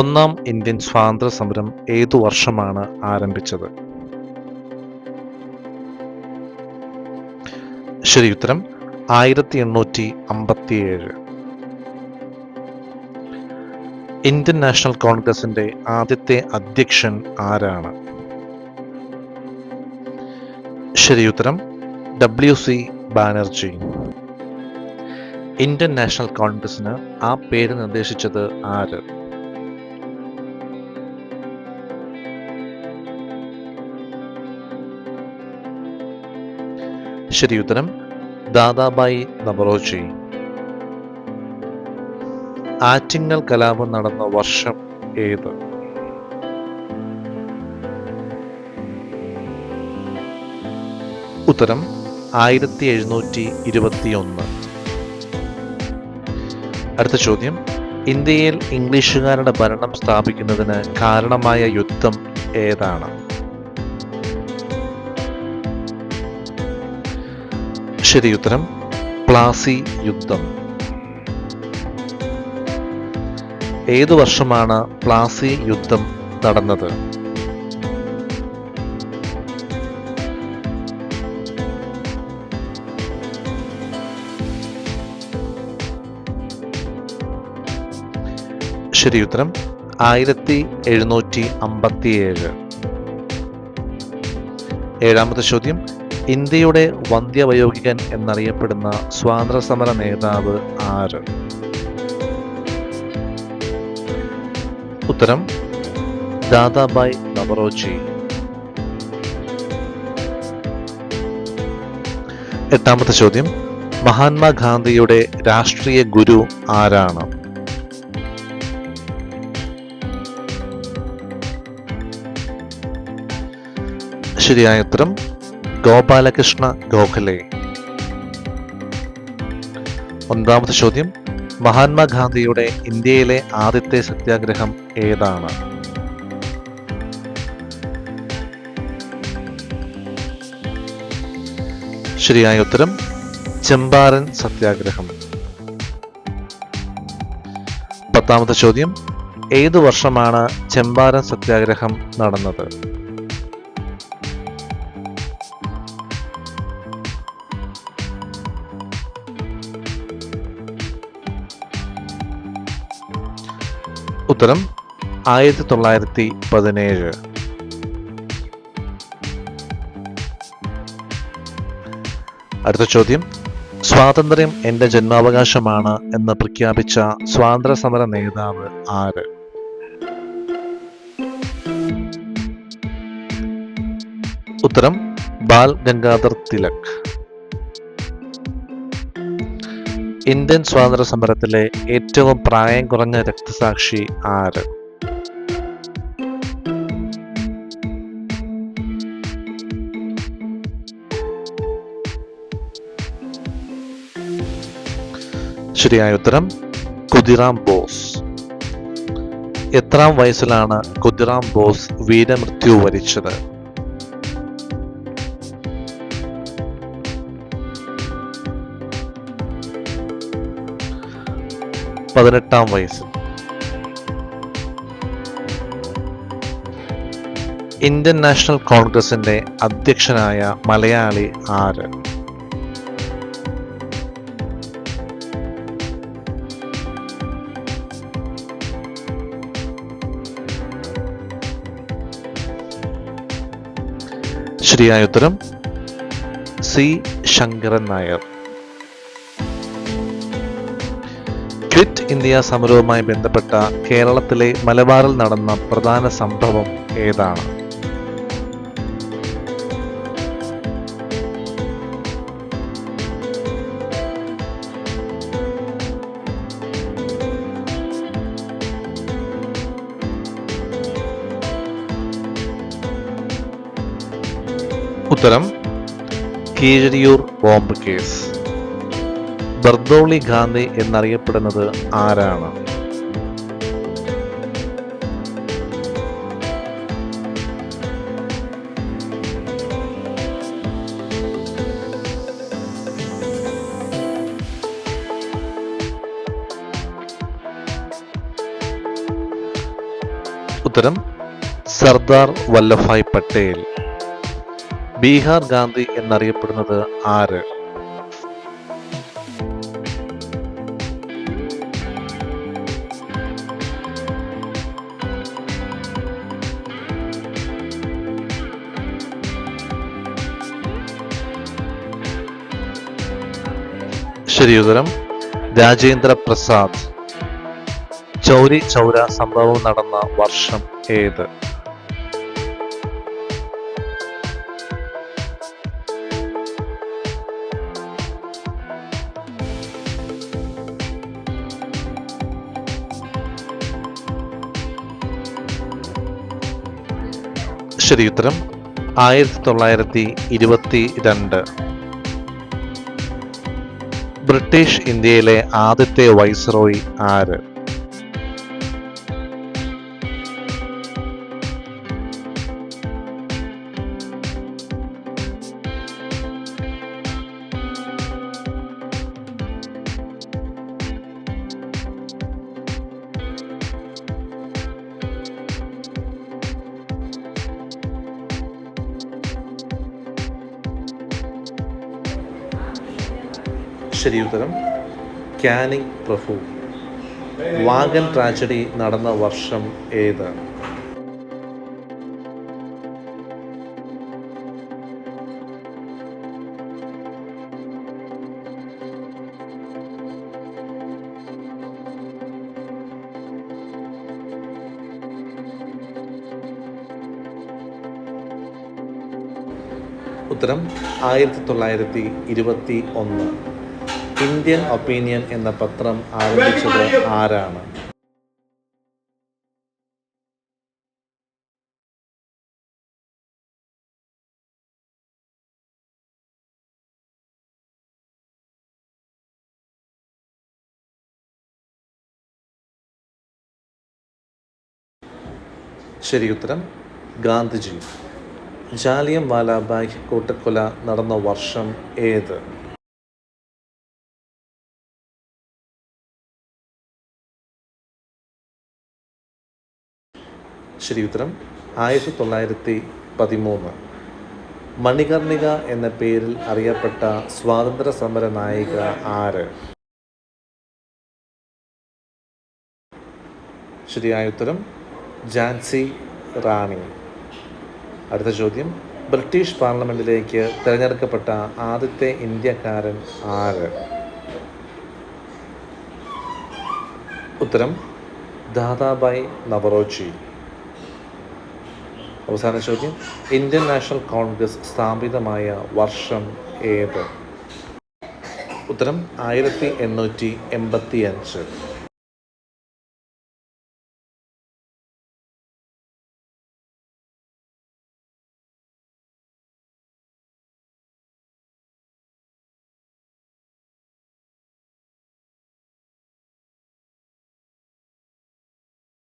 ഒന്നാം ഇന്ത്യൻ സ്വാതന്ത്ര്യ സമരം ഏതു വർഷമാണ് ആരംഭിച്ചത്? ശരി ഉത്തരം ആയിരത്തി എണ്ണൂറ്റി അമ്പത്തിയേഴ് ഇന്ത്യൻ നാഷണൽ കോൺഗ്രസിന്റെ ആദ്യത്തെ അധ്യക്ഷൻ ആരാണ്? ശരി ഉത്തരം W C Banerjee. Indian national കോൺഗ്രസിന് ആ പേര് നിർദ്ദേശിച്ചത് ആര്? ശരി ഉത്തരം ദാദാബായി നവറോജി ആറ്റിങ്ങൽ കലാപം നടന്ന വർഷം ഏത്? ഉത്തരം ആയിരത്തി എഴുന്നൂറ്റി ഇരുപത്തിയൊന്ന് അടുത്ത ചോദ്യം. ഇന്ത്യയിൽ ഇംഗ്ലീഷുകാരുടെ ഭരണം സ്ഥാപിക്കുന്നതിന് കാരണമായ യുദ്ധം ഏതാണ്? ശരി ഉത്തരം പ്ലാസി യുദ്ധം. ഏതു വർഷമാണ് പ്ലാസി യുദ്ധം നടന്നത്? ശരിയുത്തരം ആയിരത്തി എഴുന്നൂറ്റി അമ്പത്തിയേഴ് ഏഴാമത്തെ ചോദ്യം ഇന്ത്യയുടെ വന്ധ്യവയോഗികൻ എന്നറിയപ്പെടുന്ന സ്വാതന്ത്ര്യ സമര നേതാവ് ആര്? ഉത്തരം ദാദാബായ് നവറോജി. എട്ടാമത്തെ ചോദ്യം മഹാത്മാഗാന്ധിയുടെ രാഷ്ട്രീയ ഗുരു ആരാണ്? ശരിയായ ഉത്തരം ഗോപാലകൃഷ്ണ ഗോഖലെ. ഒൻപതാമത്തെ ചോദ്യം മഹാത്മാഗാന്ധിയുടെ ഇന്ത്യയിലെ ആദ്യത്തെ സത്യാഗ്രഹം ഏതാണ്? ശരിയായ ഉത്തരം ചെമ്പാരൻ സത്യാഗ്രഹം. പത്താമത്തെ ചോദ്യം ഏതു വർഷമാണ് ചെമ്പാരൻ സത്യാഗ്രഹം നടന്നത്? ഉത്തരം ആയിരത്തി തൊള്ളായിരത്തി പതിനേഴ്. അടുത്ത ചോദ്യം. സ്വാതന്ത്ര്യം എന്റെ ജന്മാവകാശമാണ് എന്ന് പ്രഖ്യാപിച്ച സ്വാതന്ത്ര്യ സമര നേതാവ് ആര്? ഉത്തരം ബാൽ ഗംഗാധർ തിലക്. ഇന്ത്യൻ സ്വാതന്ത്ര്യ സമരത്തിലെ ഏറ്റവും പ്രായം കുറഞ്ഞ രക്തസാക്ഷി ആര്? ശരിയായ ഉത്തരം കുതിറാം ബോസ്. എത്രാം വയസ്സിലാണ് കുതിറാം ബോസ് വീരമൃത്യു വരിച്ചത്? പതിനെട്ടാം വയസ്സിൽ ഇന്ത്യൻ നാഷണൽ കോൺഗ്രസിന്റെ അധ്യക്ഷനായ മലയാളി ആര്? ശരിയായ ഉത്തരം സി. ശങ്കരൻ നായർ. ഇന്ത്യ സമരവുമായി ബന്ധപ്പെട്ട കേരളത്തിലെ മലബാറിൽ നടന്ന പ്രധാന സംഭവം ഏതാണ്? ഉത്തരം കീഴരിയൂർ ബോംബ് കേസ്. ബർദോളി ഗാന്ധി എന്നറിയപ്പെടുന്നത് ആരാണ്? ഉത്തരം സർദാർ വല്ലഭായ് പട്ടേൽ. ബീഹാർ ഗാന്ധി എന്നറിയപ്പെടുന്നത് ആര്? ശരിയുത്തരം രാജേന്ദ്ര പ്രസാദ്. ചൗരി ചൗര സംഭവം നടന്ന വർഷം ഏത്? ശരിയുത്തരം ആയിരത്തി തൊള്ളായിരത്തി ഇരുപത്തി രണ്ട്. ബ്രിട്ടീഷ് ഇന്ത്യയിലെ ആദ്യത്തെ വൈസ്രോയി ആര്? ശരിയുത്തരം ക്യാനിങ് പ്രഭു വാഗൻ ട്രാജഡി നടന്ന വർഷം ഏത് ഉത്തരം ആയിരത്തി തൊള്ളായിരത്തി ഇരുപത്തി ഒന്ന്. ഇന്ത്യൻ ഒപ്പീനിയൻ എന്ന പത്രം ആരംഭിച്ചത് ആരാണ്? ശരി ഉത്തരം ഗാന്ധിജി. ജാലിയം വാലാബാഗ് കൂട്ടക്കൊല നടന്ന വർഷം ഏത്? ശരി ഉത്തരം ആയിരത്തി തൊള്ളായിരത്തി പതിമൂന്ന്. മണികർണിക എന്ന പേരിൽ അറിയപ്പെട്ട സ്വാതന്ത്ര്യ സമര നായിക ആര്? ശരിയായ ഉത്തരം ജാൻസി റാണി. അടുത്ത ചോദ്യം. ബ്രിട്ടീഷ് പാർലമെന്റിലേക്ക് തിരഞ്ഞെടുക്കപ്പെട്ട ആദ്യത്തെ ഇന്ത്യക്കാരൻ ആര്? ഉത്തരം ദാദാബായ് നവറോച്ചി. അവസാന ചോദ്യം. ഇന്ത്യൻ നാഷണൽ കോൺഗ്രസ് സ്ഥാപിതമായ വർഷം ഏത്? ഉത്തരം ആയിരത്തി എണ്ണൂറ്റി എൺപത്തി അഞ്ച്